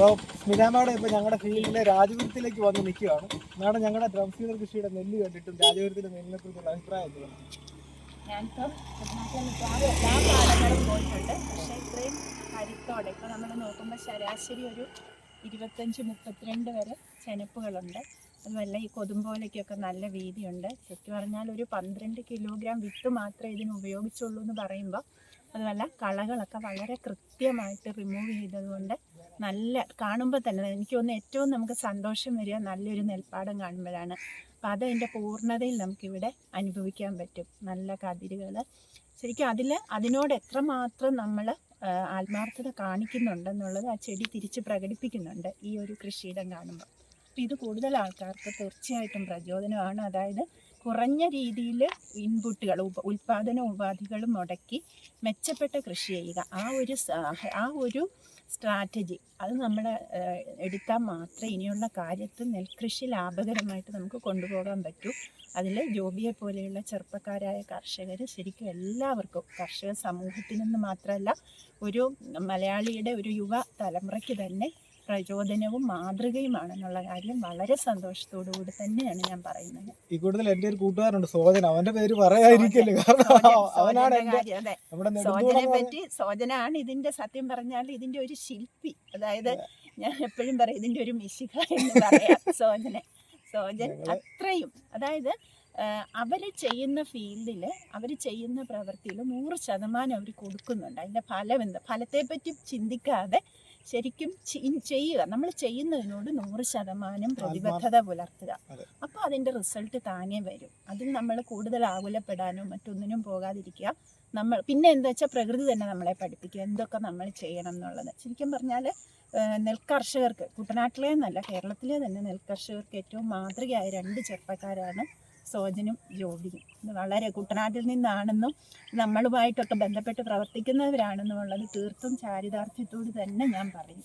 അപ്പോൾ സ്മിതാമയുടെ ഇപ്പോൾ ഞങ്ങളുടെ ഫീൽഡിലെ രാജപുരത്തിലേക്ക് വന്ന് നിൽക്കുകയാണ് മാഡം ഞങ്ങളുടെ ഡ്രം കൃഷിയുടെ നെല്ല് കണ്ടിട്ടും രാജപുരത്തിലെ നെല്ലിനെ കുറിച്ചുള്ള അഭിപ്രായം എന്താണ്? ഞാനിപ്പം കുട്ടനാട്ടിലെ മിക്കവാറും എല്ലാ പാടങ്ങളും പോയിട്ടുണ്ട്. പക്ഷേ ഇത്രയും കരുത്തോടെ ഇപ്പം നമ്മൾ നോക്കുമ്പോൾ ശരാശരി ഒരു ഇരുപത്തഞ്ച് മുപ്പത്തിരണ്ട് വരെ ചെനപ്പുകളുണ്ട്. അതുമല്ല ഈ കൊതുമ്പോലയ്ക്കൊക്കെ നല്ല വീതിയുണ്ട്. ശരിക്കും പറഞ്ഞാൽ ഒരു പന്ത്രണ്ട് കിലോഗ്രാം വിത്ത് മാത്രമേ ഇതിന് ഉപയോഗിച്ചുള്ളൂ എന്ന് പറയുമ്പോൾ അതുമല്ല കളകളൊക്കെ വളരെ കൃത്യമായിട്ട് റിമൂവ് ചെയ്തതുകൊണ്ട് നല്ല കാണുമ്പോൾ തന്നെ എനിക്ക് തോന്നുന്നു ഏറ്റവും നമുക്ക് സന്തോഷം വരിക നല്ലൊരു നെൽപ്പാടം കാണുമ്പോഴാണ്. അപ്പം അതതിന്റെ പൂർണതയിൽ നമുക്കിവിടെ അനുഭവിക്കാൻ പറ്റും. നല്ല കതിരുകൾ. ശരിക്കും അതിൽ അതിനോട് എത്രമാത്രം നമ്മൾ ആത്മാർത്ഥത കാണിക്കുന്നുണ്ടെന്നുള്ളത് ആ ചെടി തിരിച്ച് പ്രകടിപ്പിക്കുന്നുണ്ട് ഈ ഒരു കൃഷിയിടം കാണുമ്പോൾ അപ്പം ഇത് കൂടുതൽ ആൾക്കാർക്ക് തീർച്ചയായിട്ടും പ്രചോദനമാണ്. അതായത് കുറഞ്ഞ രീതിയിൽ ഇൻപുട്ടുകൾ ഉപ ഉൽപ്പാദന ഉപാധികളും മുടക്കി മെച്ചപ്പെട്ട കൃഷി ചെയ്യുക. ആ ഒരു ആ ഒരു സ്ട്രാറ്റജി അത് നമ്മൾ എടുത്താൽ മാത്രമേ ഇനിയുള്ള കാര്യത്തിൽ നെൽകൃഷി ലാഭകരമായിട്ട് നമുക്ക് കൊണ്ടുപോകാൻ പറ്റൂ. അതിൽ ജോബിയെ പോലെയുള്ള ചെറുപ്പക്കാരായ കർഷകർ ശരിക്കും എല്ലാവർക്കും കർഷക സമൂഹത്തിനെന്ന് മാത്രമല്ല ഒരു മലയാളിയുടെ ഒരു യുവ തലമുറയ്ക്ക് തന്നെ പ്രചോദനവും മാതൃകയുമാണെന്നുള്ള കാര്യം വളരെ സന്തോഷത്തോടു കൂടി തന്നെയാണ് ഞാൻ പറയുന്നത്. ഈ കൂടുതൽ എന്റെ ഒരു കൂട്ടുകാരുണ്ട് സോജൻ അവന്റെ പേര് പറയാതിരിക്കല്ലേ? സോജനെ പറ്റി സോജനാണ് ഇതിന്റെ സത്യം പറഞ്ഞാൽ ഇതിന്റെ ഒരു ശില്പി. അതായത് ഞാൻ എപ്പോഴും പറയും ഇതിന്റെ ഒരു മിശിക എന്ന് പറയാം സോജനെ. സോജൻ അത്രയും അതായത് അവർ ചെയ്യുന്ന ഫീൽഡിൽ അവർ ചെയ്യുന്ന പ്രവൃത്തിയിൽ നൂറ് ശതമാനം അവർ കൊടുക്കുന്നുണ്ട്. അതിന്റെ ഫലം എന്താ? ഫലത്തെപ്പറ്റി ചിന്തിക്കാതെ ശരിക്കും ചെയ്യുക. നമ്മൾ ചെയ്യുന്നതിനോട് നൂറ് ശതമാനം പ്രതിബദ്ധത പുലർത്തുക. അപ്പോൾ അതിന്റെ റിസൾട്ട് താനേ വരും. അതിൽ നമ്മൾ കൂടുതൽ ആകുലപ്പെടാനോ മറ്റൊന്നിനും പോകാതിരിക്കുക. നമ്മൾ പിന്നെ എന്താ വെച്ചാൽ പ്രകൃതി തന്നെ നമ്മളെ പഠിപ്പിക്കുക എന്തൊക്കെ നമ്മൾ ചെയ്യണം എന്നുള്ളത്. ശരിക്കും പറഞ്ഞാൽ നെൽകർഷകർക്ക് കുട്ടനാട്ടിലെ എന്നല്ല കേരളത്തിലെ തന്നെ നെൽകർഷകർക്ക് ഏറ്റവും മാതൃകയായ രണ്ട് ചെറുപ്പക്കാരാണ് സോജനും ജോബിയും ഇത് വളരെ കുട്ടനാട്ടിൽ നിന്നാണെന്നും നമ്മളുമായിട്ടൊക്കെ ബന്ധപ്പെട്ട് പ്രവർത്തിക്കുന്നവരാണെന്നും ഉള്ളത് തീർത്തും ചാരിതാർത്ഥ്യത്തോട് തന്നെ ഞാൻ പറയും.